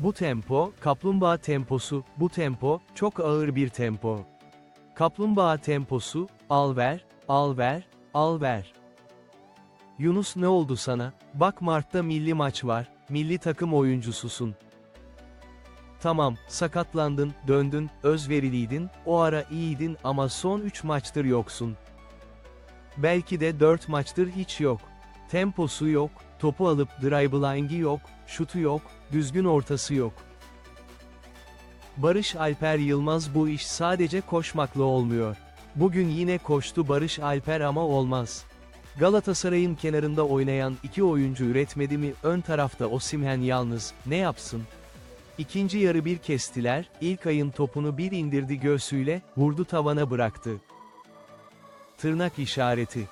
Bu tempo, kaplumbağa temposu, bu tempo, çok ağır bir tempo. Kaplumbağa temposu, al ver, al ver, al ver. Yunus ne oldu sana? Bak Mart'ta milli maç var, milli takım oyuncususun. Tamam, sakatlandın, döndün, özveriliydin, o ara iyiydin ama son 3 maçtır yoksun. Belki de 4 maçtır hiç yok. Temposu yok, topu alıp dribling'i yok, şutu yok, düzgün ortası yok. Barış Alper Yılmaz bu iş sadece koşmakla olmuyor. Bugün yine koştu Barış Alper ama olmaz. Galatasaray'ın kenarında oynayan iki oyuncu üretmedi mi ön tarafta Osimhen yalnız, ne yapsın? İkinci yarı bir kestiler, ilk ayın topunu bir indirdi göğsüyle, vurdu tavana bıraktı. Tırnak işareti.